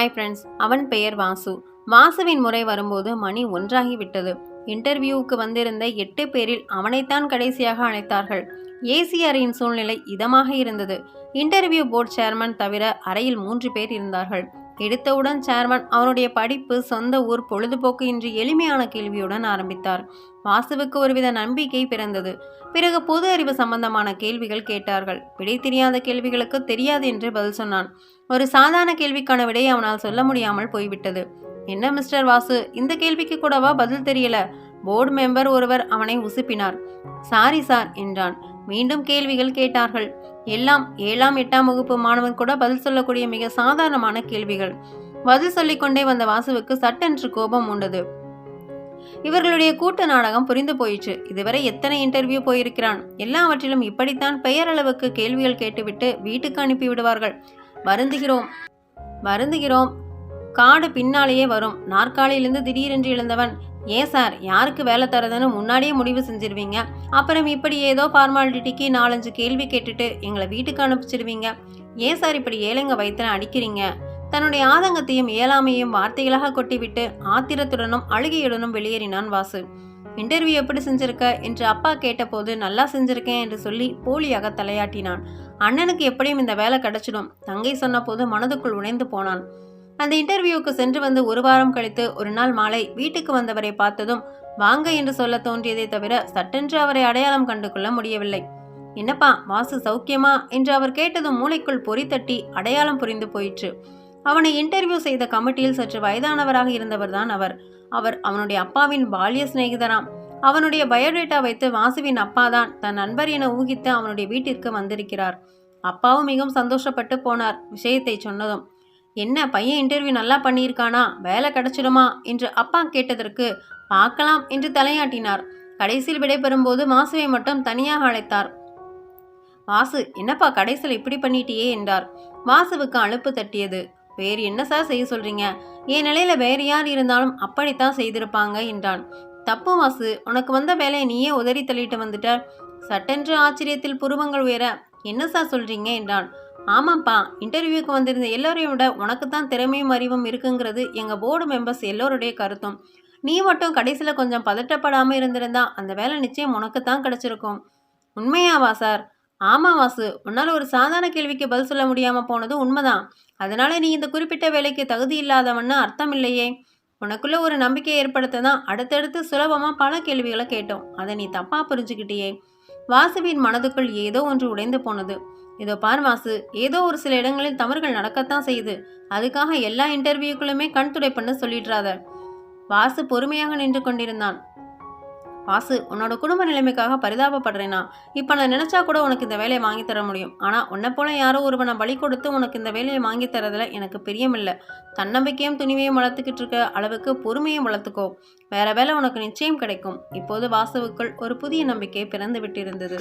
Hi friends அவன் பெயர் வாசு. வாசுவின் முறை வரும்போது மணி ஒன்றாகிவிட்டது. இன்டர்வியூவுக்கு வந்திருந்த எட்டு பேரில் அவனைத்தான் கடைசியாக அழைத்தார்கள் ஏசி அறையின் சூழ்நிலை இதமாக இருந்தது. இன்டர்வியூ போர்டு சேர்மன் தவிர அறையில் மூன்று பேர் இருந்தார்கள். எடுத்தவுடன் சேர்மன் அவனுடைய படிப்பு சொந்த ஊர் பொழுதுபோக்கு இன்று எளிமையான கேள்வியுடன் ஆரம்பித்தார். வாசுவுக்கு ஒருவித நம்பிக்கை பிறந்தது. பிறகு பொது அறிவு சம்பந்தமான கேள்விகள் கேட்டார்கள். விடை தெரியாத கேள்விகளுக்கு தெரியாது என்று பதில் சொன்னான். ஒரு சாதாரண கேள்விக்கான விடை அவனால் சொல்ல முடியாமல் போய்விட்டது. என்ன மிஸ்டர் வாசு? இந்த கேள்விக்கு கூடவா பதில் தெரியல? போர்டு மெம்பர் ஒருவர் அவனை உசுப்பினார். சாரி சார் என்றான். மீண்டும் கேள்விகள் கேட்டார்கள். எல்லாம் ஏழாம் எட்டாம் வகுப்பு மாணவன் கூட பதில் சொல்லக்கூடிய மிக சாதாரணமான கேள்விகள். பதில் சொல்லிக்கொண்டே வந்த வாசுவுக்கு சட்டென்று கோபம் உண்டது. இவர்களுடைய கூட்டு நாடகம் புரிந்து போயிற்று. இதுவரை எத்தனை இன்டர்வியூ போயிருக்கிறான்? எல்லாவற்றிலும் இப்படித்தான் பெயரளவுக்கு கேள்விகள் கேட்டுவிட்டு வீட்டுக்கு அனுப்பி விடுவார்கள். வருந்துகிறோம். வருந்துகிறோம். காடு பின்னாலேயே வரும். நாற்காலியிலிருந்து திடீரென்று எழுந்தவன் ஏன் சார் யாருக்கு வேலை தரதுன்னு முன்னாடியே முடிவு செஞ்சிருவீங்க. அப்புறம் இப்படி ஏதோ ஃபார்மாலிட்டிக்கு நாலஞ்சு கேள்வி கேட்டுட்டு எங்களை வீட்டுக்கு அனுப்பிச்சிடுவீங்க. ஏன் சார் இப்படி ஏழைங்க வயிற்றுல அடிக்கிறீங்க? தன்னுடைய ஆதங்கத்தையும் இயலாமையும் வார்த்தைகளாக கொட்டிவிட்டு ஆத்திரத்துடனும் அழுகையுடனும் வெளியேறினான் வாசு. இன்டர்வியூ எப்படி செஞ்சிருக்க? என்று அப்பா கேட்டபோது நல்லா செஞ்சிருக்கேன் என்று சொல்லி போலியாக தலையாட்டினான். அண்ணனுக்கு எப்படியும் இந்த வேலை கிடைச்சிடும். தங்கை சொன்னபோது மனதுக்குள் உணைந்து போனான். அந்த இன்டர்வியூக்கு சென்று வந்து ஒரு வாரம் கழித்து ஒரு நாள் மாலை வீட்டுக்கு வந்தவரை பார்த்ததும் வாங்க என்று சொல்ல தோன்றியதை தவிர சட்டென்று அவரை அடையாளம் கண்டு கொள்ள முடியவில்லை. என்னப்பா வாசு சௌக்கியமா? என்று அவர் கேட்டதும் மூளைக்குள் பொறி தட்டி அடையாளம் புரிந்து போயிற்று. அவனை இன்டர்வியூ செய்த கமிட்டியில் சற்று வயதானவராக இருந்தவர்தான் அவர். அவர் அவனுடைய அப்பாவின் பால்ய சிநேகிதராம். அவனுடைய பயோடேட்டா வைத்து வாசுவின் அப்பாதான் தன் நண்பர் என ஊகித்து அவனுடைய வீட்டிற்கு வந்திருக்கிறார். அப்பாவும் மிகவும் சந்தோஷப்பட்டு போனார் விஷயத்தை சொன்னதும். என்ன பையன் இன்டர்வியூ நல்லா பண்ணியிருக்கானா? வேலை கிடைச்சிடுமா? என்று அப்பா கேட்டதற்கு பார்க்கலாம் என்று தலையாட்டினார். கடைசியில் விடைபெறும்போது வாசுவை மட்டும் தனியாக அழைத்தார். வாசு என்னப்பா கடைசியில் இப்படி பண்ணிட்டியே? என்றார். வாசுவுக்கு அலுப்பு தட்டியது. வேறு என்ன சார் செய்ய சொல்றீங்க? என் நிலையில வேறு யார் இருந்தாலும் அப்படித்தான் செய்திருப்பாங்க என்றான். தப்பு வாசு உனக்கு வந்த வேலையை நீயே உதறி தள்ளிட்டு வந்துட்ட. சட்டென்று ஆச்சரியத்தில் புருவங்கள் உயர என்ன சார் சொல்றீங்க? என்றான். ஆமாப்பா இன்டர்வியூக்கு வந்திருந்த எல்லோரையும் விட உனக்கு தான் திறமையும் அறிவும் இருக்குங்கிறது எங்கள் போர்டு மெம்பர்ஸ் எல்லோருடைய கருத்தும். நீ மட்டும் கடைசியில் கொஞ்சம் பதட்டப்படாமல் இருந்திருந்தா அந்த வேலை நிச்சயம் உனக்கு தான் கிடச்சிருக்கும். உண்மையாவா சார் ஆமாம் வாசு. உன்னால் ஒரு சாதாரண கேள்விக்கு பதில் சொல்ல முடியாமல் போனது உண்மைதான். அதனால நீ இந்த குறிப்பிட்ட வேலைக்கு தகுதி இல்லாதவன்னு அர்த்தம் இல்லையே. உனக்குள்ளே ஒரு நம்பிக்கையை ஏற்படுத்த தான் அடுத்தடுத்து சுலபமாக பல கேள்விகளை கேட்டோம். அதை நீ தப்பாக புரிஞ்சுக்கிட்டியே. வாசுவின் மனதுக்குள் ஏதோ ஒன்று உடைந்து போனது. இதோ பார் வாசு ஏதோ ஒரு சில இடங்களில் தவறுகள் நடக்கத்தான் செய்யுது. அதுக்காக எல்லா இன்டர்வியூக்களுமே கண் துடைப்புன்னு சொல்லிடுறாத. வாசு பொறுமையாக நின்று கொண்டிருந்தான். வாசு உன்னோட குடும்ப நிலைமைக்காக பரிதாபப்படுறேனா? இப்போ நான் நினச்சா கூட உனக்கு இந்த வேலையை வாங்கி தர முடியும். ஆனால் உன்னை போல யாரோ ஒருவனை பலி கொடுத்து உனக்கு இந்த வேலையை வாங்கி தரதுல எனக்கு பிரியமில்லை தன்னம்பிக்கையும் துணிவையும் வளர்த்துக்கிட்டு இருக்க அளவுக்கு பொறுமையும் வளர்த்துக்கோ. வேற வேலை உனக்கு நிச்சயம் கிடைக்கும். இப்போது வாசுவுக்குள் ஒரு புதிய நம்பிக்கை பிறந்து விட்டிருந்தது.